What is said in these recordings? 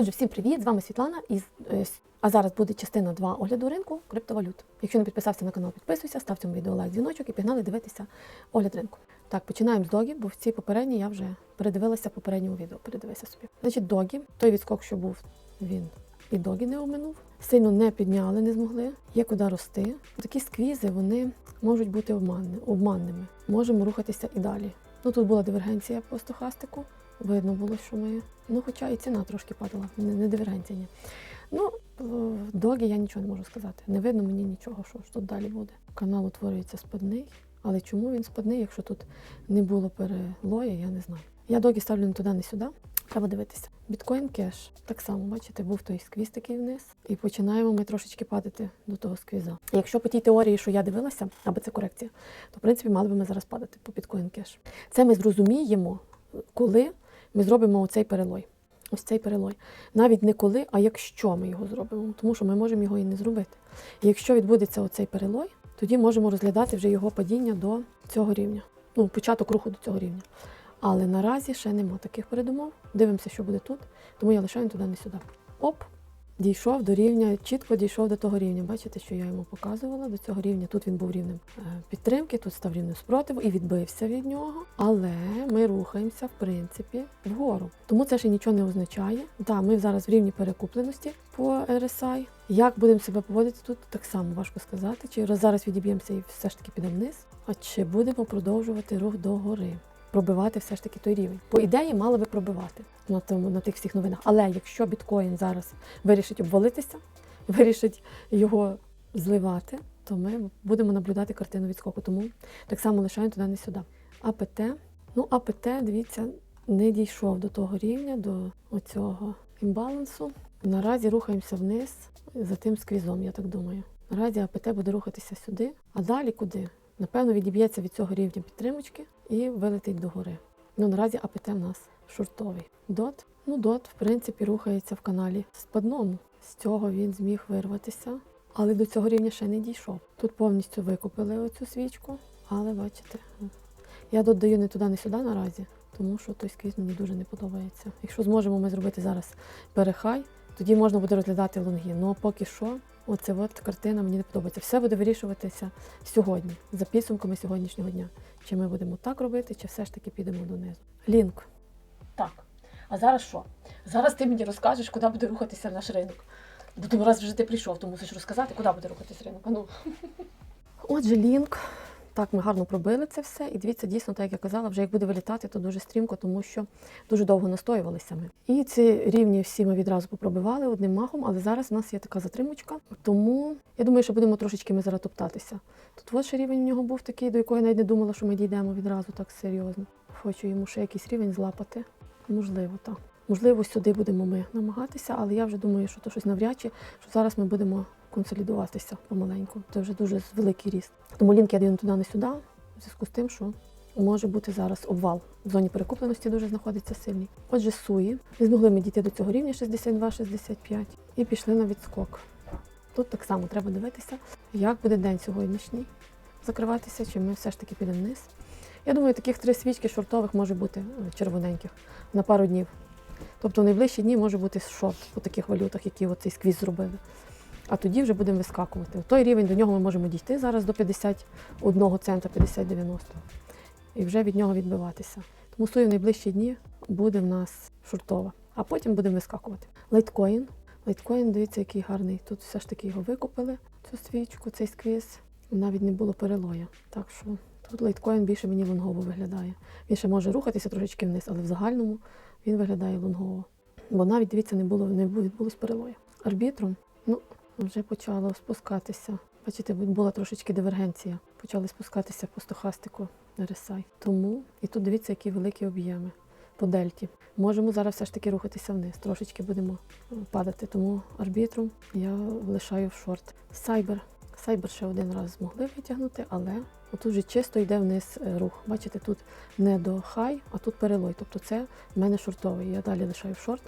Отже, всім привіт! З вами Світлана. І, е, а зараз буде частина 2 огляду ринку криптовалют. Якщо не підписався на канал, підписуйся, став цьому відео лайк, дзвіночок і пігнали дивитися огляд ринку. Так, починаємо з догі, бо в цій попередній я вже передивилася в попередньому відео. Передивися собі. Значить, догі, той відскок, що був, він і догі не оминув. Сильно не підняли, не змогли. Є куди рости. Такі сквізи вони можуть бути обманними. Можемо рухатися і далі. Ну тут була дивергенція по стохастику. Видно було, що ми. Ну, хоча і ціна трошки падала, не, не. Ні. Ну, догі я нічого не можу сказати. Не видно мені нічого, що ж тут далі буде. Канал утворюється спадний, але чому він спадний, якщо тут не було перелоя, я не знаю. Я догі ставлю не туди, не сюди. Треба дивитися. Біткоін кеш так само, бачите, був той сквіз такий вниз, і починаємо ми трошечки падати до того сквіза. Якщо по тій теорії, що я дивилася, або це корекція, то в принципі мали би ми зараз падати по біткоін кеш. Це ми зрозуміємо, коли ми зробимо оцей перелой. Ось цей перелой. Навіть не коли, а якщо ми його зробимо, тому що ми можемо його і не зробити. І якщо відбудеться оцей перелой, тоді можемо розглядати вже його падіння до цього рівня. Ну, початок руху до цього рівня. Але наразі ще нема таких передумов. Дивимося, що буде тут, тому я лишаю туди не сюди. Оп! Дійшов до рівня, чітко дійшов до того рівня. Бачите, що я йому показувала до цього рівня. Тут він був рівнем е, підтримки, тут став рівнем спротиву і відбився від нього. Але ми рухаємося, в принципі, вгору. Тому це ще нічого не означає. Так, ми зараз в рівні перекупленості по RSI. Як будемо себе поводити тут, так само важко сказати. Чи зараз відіб'ємося і все ж таки підемо вниз, а чи будемо продовжувати рух догори? Пробивати все ж таки той рівень. По ідеї мали би пробивати на тому на тих всіх новинах. Але якщо біткоін зараз вирішить обвалитися, вирішить його зливати, то ми будемо наблюдати картину відскоку. Тому так само лишаємо туди не сюди. АПТ. Ну, АПТ, дивіться, не дійшов до того рівня, до оцього імбалансу. Наразі рухаємося вниз за тим сквізом, я так думаю. Наразі АПТ буде рухатися сюди, а далі куди? Напевно, відіб'ється від цього рівня підтримочки і вилетить догори. Ну, наразі АПТ в нас шортовий. Дот. Ну, дот, в принципі, рухається в каналі спадному. З цього він зміг вирватися, але до цього рівня ще не дійшов. Тут повністю викупили оцю свічку, але бачите, я додаю не туди, не сюди наразі, тому що той сквіз мені дуже не подобається. Якщо зможемо ми зробити зараз перехай, тоді можна буде розглядати лонги. Ну а поки що, оце от картина мені не подобається. Все буде вирішуватися сьогодні, за підсумками сьогоднішнього дня. Чи ми будемо так робити, чи все ж таки підемо донизу. Лінк. Так. А зараз що? Зараз ти мені розкажеш, куди буде рухатися наш ринок. Бо тому раз вже ти прийшов, то мусиш розказати, куди буде рухатись ринок. Ну. Отже, лінк. Так, ми гарно пробили це все. І дивіться, дійсно, так як я казала, вже як буде вилітати, то дуже стрімко, тому що дуже довго настоювалися ми. І ці рівні всі ми відразу попробивали одним махом, але зараз у нас є така затримочка. Тому я думаю, що будемо трошечки ми зараз топтатися. Тут от рівень у нього був такий, до якого я навіть не думала, що ми дійдемо відразу так серйозно. Хочу йому ще якийсь рівень злапати. Можливо, так. Можливо, сюди будемо ми намагатися, але я вже думаю, що то щось навряд чи, що зараз ми будемо консолідуватися помаленьку. Це вже дуже великий ріст. Тому лінк я даю туди, не сюди, в зв'язку з тим, що може бути зараз обвал. В зоні перекупленості дуже знаходиться сильний. Отже, суї. Не змогли ми дійти до цього рівня 62-65 і пішли на відскок. Тут так само треба дивитися, як буде день сьогоднішній закриватися, чи ми все ж таки підемо вниз. Я думаю, таких три свічки шортових може бути е, червоненьких на пару днів. Тобто в найближчі дні може бути шорт по таких валютах, які оцей сквіз зробили. А тоді вже будемо вискакувати. Той рівень до нього ми можемо дійти зараз до 51 цента, 50-90. І вже від нього відбиватися. Тому сою в найближчі дні буде в нас шортова, а потім будемо вискакувати. Лайткоін. Лайткоін, дивіться, який гарний. Тут все ж таки його викупили, цю свічку, цей сквіз. Навіть не було перелоя. Так що тут лайткоін більше мені лонгово виглядає. Він ще може рухатися трошечки вниз, але в загальному він виглядає лонгово. Бо навіть дивіться, не було не відбулось перелоя. Арбітром, ну, вже почало спускатися. Бачите, була трошечки дивергенція. Почали спускатися по стохастику RSI. Тому і тут дивіться, які великі об'єми по дельті. Можемо зараз все ж таки рухатися вниз. Трошечки будемо е, падати. Тому арбітром я лишаю в шорт. Сайбер. Сайбер ще один раз змогли витягнути, але отут вже чисто йде вниз е, рух. Бачите, тут не до хай, а тут перелой. Тобто це в мене шортовий. Я далі лишаю в шорт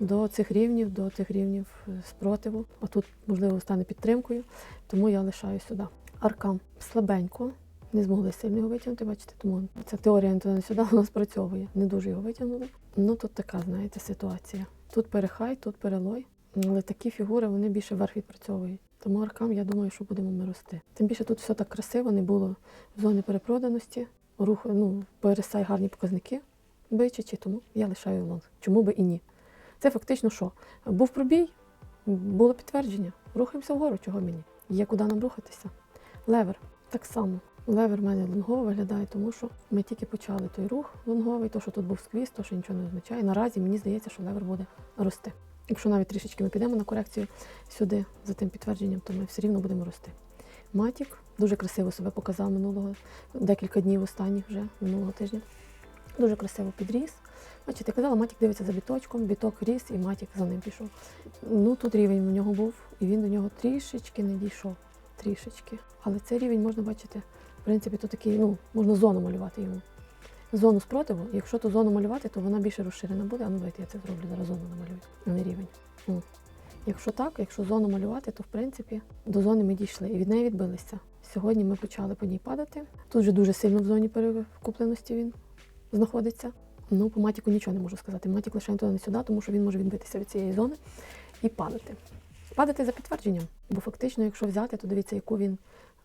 до цих рівнів, до тих рівнів е, спротиву. А тут, можливо, стане підтримкою, тому я лишаю сюди. Аркам слабенько, не змогли сильно його витягнути, бачите, тому ця теорія туди сюди вона спрацьовує. Не дуже його витягнули. Ну тут така, знаєте, ситуація. Тут перехай, тут перелой. Але такі фігури вони більше вверх відпрацьовують. Тому аркам, я думаю, що будемо ми рости. Тим більше тут все так красиво, не було зони перепроданості, рух, ну, пересай гарні показники бичачі, тому я лишаю лонг. Чому би і ні? Це фактично що? Був пробій, було підтвердження. Рухаємося вгору, чого мені? Є куди нам рухатися. Левер так само. Левер в мене лонгово виглядає, тому що ми тільки почали той рух лонговий, то, що тут був сквіз, то, що нічого не означає. Наразі мені здається, що левер буде рости. Якщо навіть трішечки ми підемо на корекцію сюди за тим підтвердженням, то ми все рівно будемо рости. Матік дуже красиво себе показав минулого декілька днів останніх вже минулого тижня. Дуже красиво підріс. Бачите, казала, матік дивиться за біточком, біток ріс і матік за ним пішов. Ну тут рівень у нього був, і він до нього трішечки не дійшов. Трішечки. Але цей рівень можна бачити, в принципі, то такий, ну, можна зону малювати йому. Зону спротиву, якщо ту зону малювати, то вона більше розширена буде. А ну давайте я це зроблю, зараз зону намалюю, а не рівень. О. Якщо так, якщо зону малювати, то в принципі до зони ми дійшли і від неї відбилися. Сьогодні ми почали по ній падати. Тут вже дуже сильно в зоні перекупленості він знаходиться. Ну, по матіку нічого не можу сказати. Матік лише туди не сюди, тому що він може відбитися від цієї зони і падати. Падати за підтвердженням. Бо фактично, якщо взяти, то дивіться, яку він,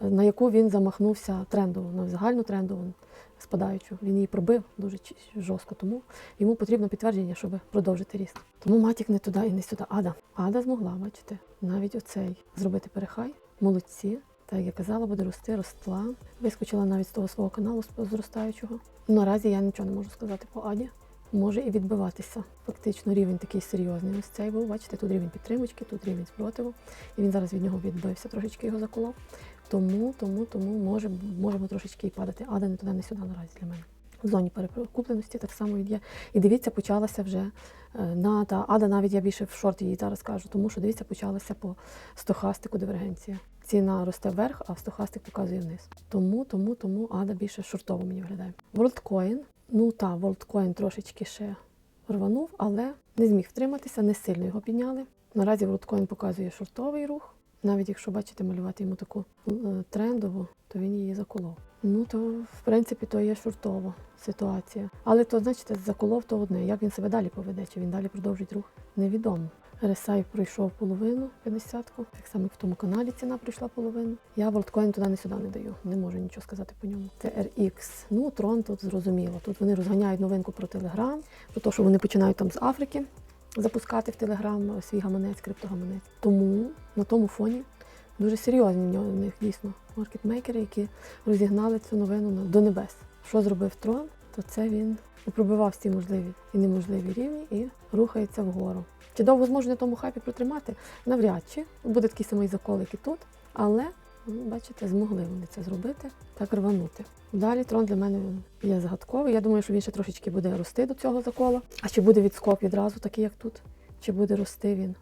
на яку він замахнувся трендово, на загальну трендову спадаючу. Він її пробив дуже жорстко, тому йому потрібно підтвердження, щоб продовжити ріст. Тому матік не туди і не сюди. Ада. Ада змогла, бачите, навіть оцей зробити перехай. Молодці. Так я казала, буде рости, росла. Вискочила навіть з того свого каналу зростаючого. Наразі я нічого не можу сказати по Аді. Може і відбиватися. Фактично рівень такий серйозний. Ось цей був. Бачите, тут рівень підтримочки, тут рівень спротиву. І він зараз від нього відбився, трошечки його заколов. Тому, тому, тому може, можемо трошечки і падати. Ада не туди, не сюди наразі для мене. В зоні перекупленості так само є. І дивіться, почалася вже е, на та Ада, навіть я більше в шорт її зараз кажу, тому що дивіться, почалася по стохастику дивергенція. Ціна росте вверх, а стохастик показує вниз. Тому, тому, тому Ада більше шортово мені виглядає. WorldCoin, ну та WorldCoin трошечки ще рванув, але не зміг втриматися, не сильно його підняли. Наразі WorldCoin показує шортовий рух. Навіть якщо бачите малювати йому таку е, трендову, то він її заколов. Ну то в принципі то є шортова ситуація. Але то, значите, заколов то одне. Як він себе далі поведе, чи він далі продовжить рух, невідомо. RSI пройшов половину 50-ку. Так само в тому каналі ціна пройшла половину. Я WorldCoin туди не сюди не даю. Не можу нічого сказати по ньому. Це RX. Ну, Трон тут зрозуміло. Тут вони розганяють новинку про Telegram, про те, що вони починають там з Африки запускати в Телеграм свій гаманець, криптогаманець. Тому на тому фоні дуже серйозні в них дійсно маркетмейкери, які розігнали цю новину на- до небес. Що зробив трон, то це він пробивав всі можливі і неможливі рівні і рухається вгору. Чи довго зможе на тому хайпі протримати? Навряд чи буде такий самий закол, як і тут, але ну, бачите, змогли вони це зробити, так рванути. Далі трон для мене є загадковий. Я думаю, що він ще трошечки буде рости до цього закола. А чи буде відскок відразу, такий як тут? Чи буде рости він?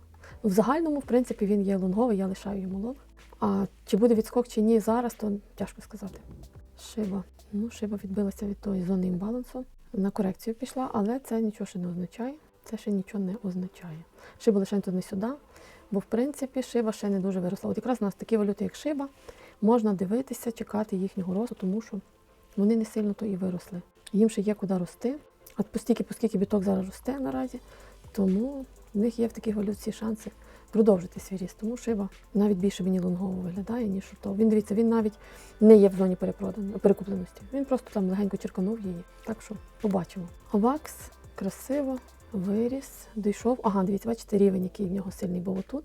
В загальному, в принципі, він є лонговий, я лишаю йому лонг. А чи буде відскок чи ні зараз, то тяжко сказати. Шиба. Ну, шиба відбилася від тої зони імбалансу. На корекцію пішла, але це нічого ще не означає. Це ще нічого не означає. Шиба лише тут не сюди, бо в принципі шиба ще не дуже виросла. От якраз у нас такі валюти, як шиба, можна дивитися, чекати їхнього росту, тому що вони не сильно то і виросли. Їм ще є куди рости. От постільки, оскільки біток зараз росте наразі, тому в них є в таких валют всі шанси продовжити свій ріст. Тому шиба навіть більше мені лонгово виглядає, ніж шортово. Він дивіться, він навіть не є в зоні перекупленості. Він просто там легенько черканув її. Так що побачимо. Авакс красиво виріс, дійшов. Ага, дивіться, бачите, рівень, який в нього сильний був отут.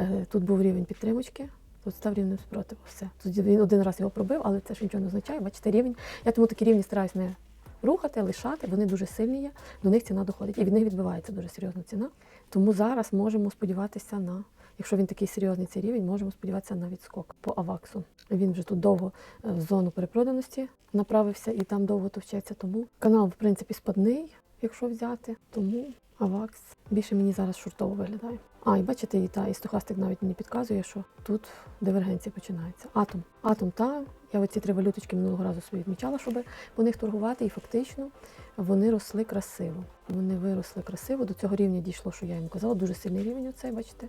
Е, Тут був рівень підтримочки. Тут став рівнем спротиву. Все. Тут він один раз його пробив, але це ж нічого не означає. Бачите, рівень. Я тому такі рівні стараюсь не рухати, лишати. Вони дуже сильні є, до них ціна доходить. І від них відбивається дуже серйозна ціна. Тому зараз можемо сподіватися на, якщо він такий серйозний цей рівень, можемо сподіватися на відскок по Аваксу. Він вже тут довго е, в зону перепроданості направився і там довго товчеться. Тому канал, в принципі, спадний, якщо взяти. Тому Авакс більше мені зараз шортово виглядає. А, і бачите, і та і стохастик навіть мені підказує, що тут дивергенція починається. Атом. Атом та я оці три валюточки минулого разу собі відмічала, щоб по них торгувати, і фактично вони росли красиво. Вони виросли красиво. До цього рівня дійшло, що я їм казала. Дуже сильний рівень оцей, бачите.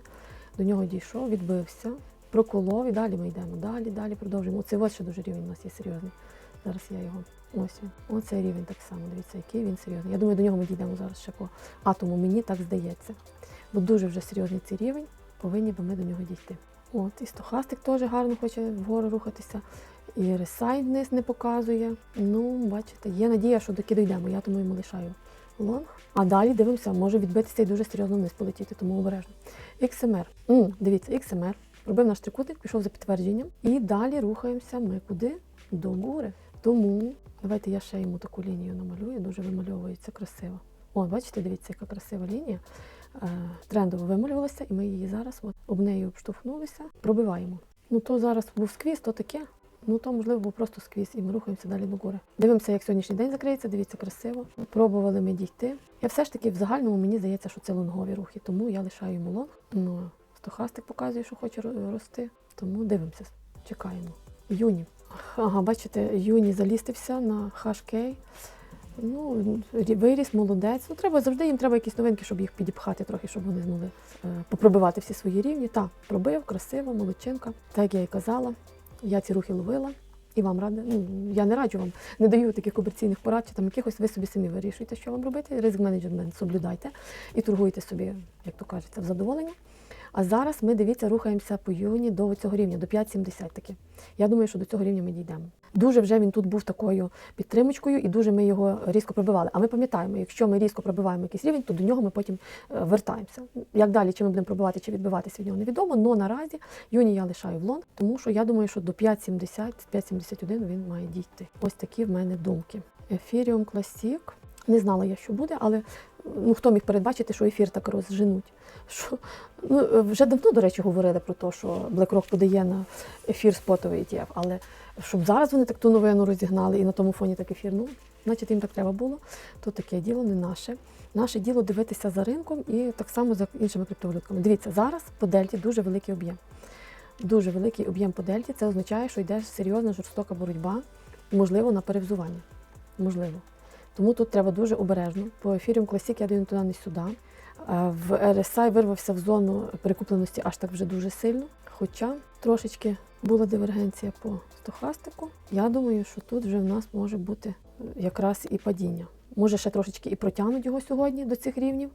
До нього дійшов, відбився, проколов і далі ми йдемо. Далі, далі продовжуємо. Оцей ось ще дуже рівень у нас є серйозний. Зараз я його. Ось він. Оцей рівень так само. Дивіться, який він серйозний. Я думаю, до нього ми дійдемо зараз ще по атому. Мені так здається. Бо дуже вже серйозний цей рівень. Повинні би ми до нього дійти. От, і стохастик теж гарно хоче вгору рухатися. І ресай вниз не показує. Ну, бачите, є надія, що доки дійдемо. Я тому йому лишаю лонг. А далі дивимося, може відбитися і дуже серйозно вниз полетіти, тому обережно. XMR. М, дивіться, XMR. Робив наш трикутник, пішов за підтвердженням. І далі рухаємося ми куди? До гори. Тому давайте я ще йому таку лінію намалюю, дуже вимальовується красиво. О, бачите, дивіться, яка красива лінія. Е, трендово вималювалася, і ми її зараз от, об неї обштовхнулися, пробиваємо. Ну то зараз був сквіз, то таке. Ну то можливо був просто сквіз, і ми рухаємося далі до гори. Дивимося, як сьогоднішній день закриється. Дивіться, красиво. Пробували ми дійти. Я все ж таки в загальному мені здається, що це лонгові рухи, тому я лишаю йому лонг. Ну стохастик показує, що хоче рости. Тому дивимося, чекаємо. Юні. Ага, бачите, Юні залістився на HK. Ну, виріс, молодець. Ну, треба завжди їм треба якісь новинки, щоб їх підіпхати трохи, щоб вони змогли е, попробивати всі свої рівні. Так, пробив, красиво, молодчинка. Так я і казала, я ці рухи ловила. І вам рада. Ну, я не раджу вам, не даю таких комерційних порад, чи там якихось ви собі самі вирішуєте, що вам робити. Ризик менеджмент соблюдайте і торгуйте собі, як то кажеться, в задоволення. А зараз ми дивіться, рухаємося по юні до цього рівня, до 5,70 таки. Я думаю, що до цього рівня ми дійдемо. Дуже вже він тут був такою підтримочкою, і дуже ми його різко пробивали. А ми пам'ятаємо, якщо ми різко пробиваємо якийсь рівень, то до нього ми потім е, вертаємося. Як далі, чи ми будемо пробивати, чи відбиватися від нього, невідомо. але наразі юні я лишаю в лонг, тому що я думаю, що до 5,70, 5,71 він має дійти. Ось такі в мене думки. Ethereum Classic. Не знала я, що буде, але ну хто міг передбачити, що ефір так розженуть. Що ну е, вже давно, до речі, говорили про те, що BlackRock подає на ефір спотовий ETF, але щоб зараз вони так ту новину розігнали і на тому фоні так ефір, ну значить їм так треба було. То таке діло не наше. Наше діло дивитися за ринком і так само за іншими криптовалютками. Дивіться, зараз по дельті дуже великий об'єм. Дуже великий об'єм по дельті. Це означає, що йде серйозна жорстока боротьба, можливо, на перевзування. Можливо. Тому тут треба дуже обережно. По ефіріум Classic я даю туди не сюди. В RSI вирвався в зону перекупленості аж так вже дуже сильно. Хоча трошечки була дивергенція по стохастику. Я думаю, що тут вже в нас може бути якраз і падіння. Може ще трошечки і протягнуть його сьогодні до цих рівнів,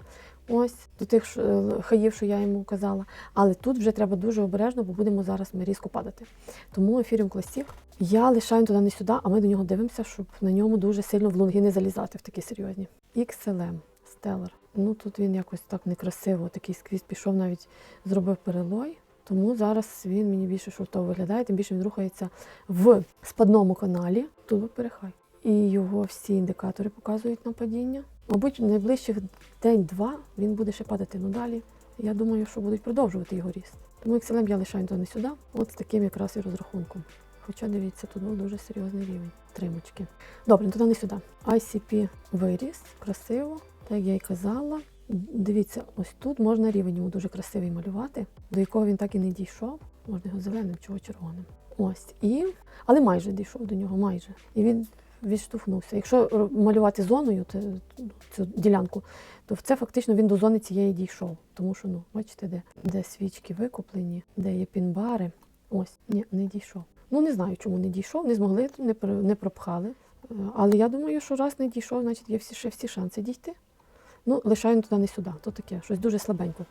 ось до тих е, хаїв, що я йому казала. Але тут вже треба дуже обережно, бо будемо зараз ми різко падати. Тому ефіріум Classic я лишаю туди не сюди, а ми до нього дивимося, щоб на ньому дуже сильно в лонги не залізати в такі серйозні. XLM Stellar. Ну тут він якось так некрасиво, такий скрізь пішов, навіть зробив перелой. Тому зараз він мені більше шортово виглядає, тим більше він рухається в спадному каналі. Тут перехай. І його всі індикатори показують на падіння. Мабуть, в найближчих день-два він буде ще падати. Ну далі. Я думаю, що будуть продовжувати його ріст. Тому XLM я лишаю то не сюди. От з таким якраз і розрахунком. Хоча дивіться, тут був дуже серйозний рівень тримочки. Добре, туди не сюди. ICP виріс, красиво, так як я й казала. Дивіться, ось тут можна рівень йому дуже красивий малювати, до якого він так і не дійшов. Можна його зеленим, чого червоним. Ось. І... Але майже дійшов до нього, майже. І він відштовхнувся. Якщо малювати зоною те- цю ділянку, то це фактично він до зони цієї дійшов. Тому що, ну, бачите, де, де свічки викуплені, де є пінбари. Ось, ні, не дійшов. Ну не знаю, чому не дійшов, не змогли, не, не пропхали. Е, Але я думаю, що раз не дійшов, значить є всі, ще всі шанси дійти. Ну, лишаємо туди не сюди. То таке, щось дуже слабенько.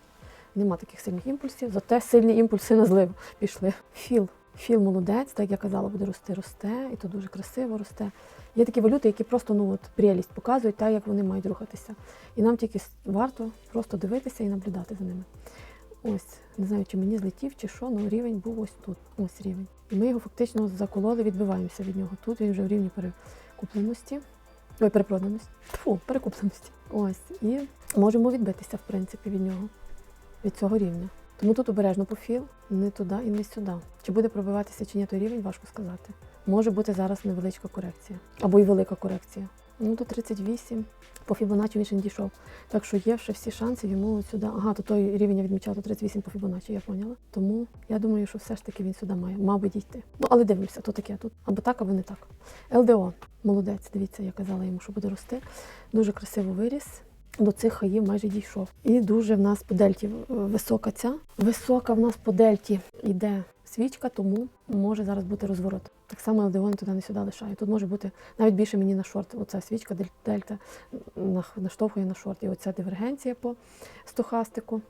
Нема таких сильних імпульсів, зате сильні імпульси на злив пішли. Філ. Філ молодець, так як я казала, буде рости, росте, і то дуже красиво росте. Є такі валюти, які просто ну, от, прелість показують, так як вони мають рухатися. І нам тільки варто просто дивитися і наблюдати за ними. Ось, не знаю, чи мені злетів, чи що, але рівень був ось тут. Ось рівень. І ми його фактично закололи, відбиваємося від нього. Тут він вже в рівні перекупленості. Ой, перепроданості. Фу, перекупленості. Ось. І можемо відбитися, в принципі, від нього, від цього рівня. Тому тут обережно по філ, не туди і не сюди. Чи буде пробиватися чи ні той рівень, важко сказати. Може бути зараз невеличка корекція. Або й велика корекція. Ну, до 38. По Фібоначчі він ще не дійшов. Так що є ще всі шанси йому сюди. Ага, то той рівень я відмічав до 38 по Фібоначчі, я поняла. Тому я думаю, що все ж таки він сюди має, мав би дійти. Ну, але дивимося, то таке тут. Або так, або не так. ЛДО. Молодець, дивіться, я казала йому, що буде рости. Дуже красиво виріс. До цих хаїв майже дійшов. І дуже в нас по дельті висока ця. Висока в нас по дельті йде свічка, тому може зараз бути розворот. Так само LDO туди не сюди лишаю. Тут може бути навіть більше мені на шорт. Оця свічка дельта наштовхує на шорт. І оця дивергенція по стохастику.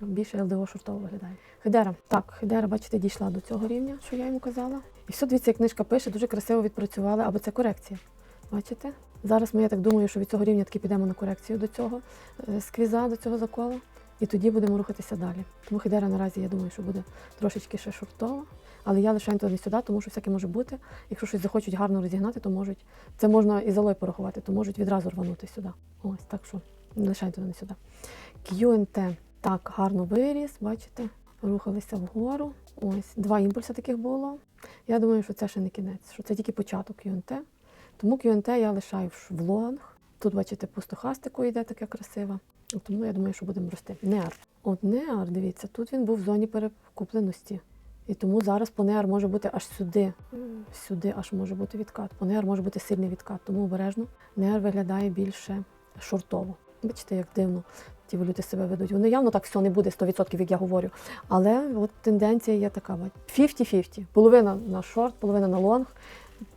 Більше ЛДО шортово виглядає. Хедера. Так, Хедера, бачите, дійшла до цього рівня, що я йому казала. І все, дивіться, як книжка пише, дуже красиво відпрацювали, або це корекція. Бачите? Зараз ми, я так думаю, що від цього рівня таки підемо на корекцію до цього е, сквіза, до цього заколу. І тоді будемо рухатися далі. Тому Хедера наразі, я думаю, що буде трошечки ще шортова. Але я лишаю туди не сюди, тому що всяке може бути. Якщо щось захочуть гарно розігнати, то можуть. Це можна і залой порахувати, то можуть відразу рванути сюди. Ось так що не туди не сюди. QNT так гарно виріс, бачите, рухалися вгору. Ось два імпульси таких було. Я думаю, що це ще не кінець, що це тільки початок QNT. Тому QNT я лишаю в лонг. Тут, бачите, пустохастику йде таке красиве. Тому я думаю, що будемо рости. Неар. От Неар, дивіться, тут він був в зоні перекупленості. І тому зараз по Неар може бути аж сюди. Сюди аж може бути відкат. По Неар може бути сильний відкат, тому обережно. Неар виглядає більше шортово. Бачите, як дивно ті валюти себе ведуть. Вони явно так все не буде 100%, як я говорю. Але от тенденція є така. бать. 50-50. Половина на шорт, половина на лонг,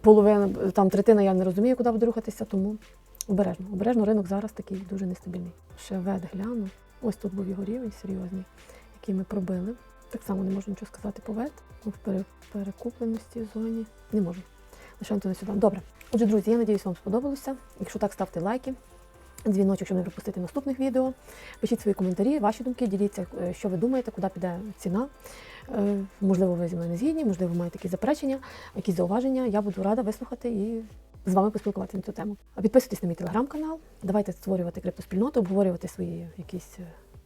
половина, там третина я не розумію, куди буде рухатися, тому обережно. Обережно ринок зараз такий дуже нестабільний. Ще вед гляну. Ось тут був його рівень серйозний, який ми пробили. Так само не можу нічого сказати по вед. В перекупленості зоні. Не можу. Лишаємо туди сюди. Добре. Отже, друзі, я надіюсь, вам сподобалося. Якщо так, ставте лайки. Дзвіночок, щоб не пропустити наступних відео. Пишіть свої коментарі, ваші думки, діліться, е, що ви думаєте, куди піде ціна. Е, Можливо, ви зі мною не згідні, можливо, ви маєте якісь заперечення, якісь зауваження. Я буду рада вислухати і з вами поспілкуватися на цю тему. Підписуйтесь на мій телеграм-канал, давайте створювати криптоспільноту, обговорювати свої якісь е,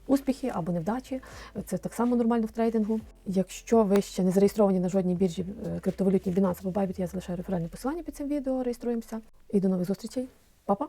успіхи або невдачі. Це так само нормально в трейдингу. Якщо ви ще не зареєстровані на жодній біржі криптовалютній Binance або Bybit, я залишаю реферальне посилання під цим відео, реєструємося. І до нових зустрічей. Па-па!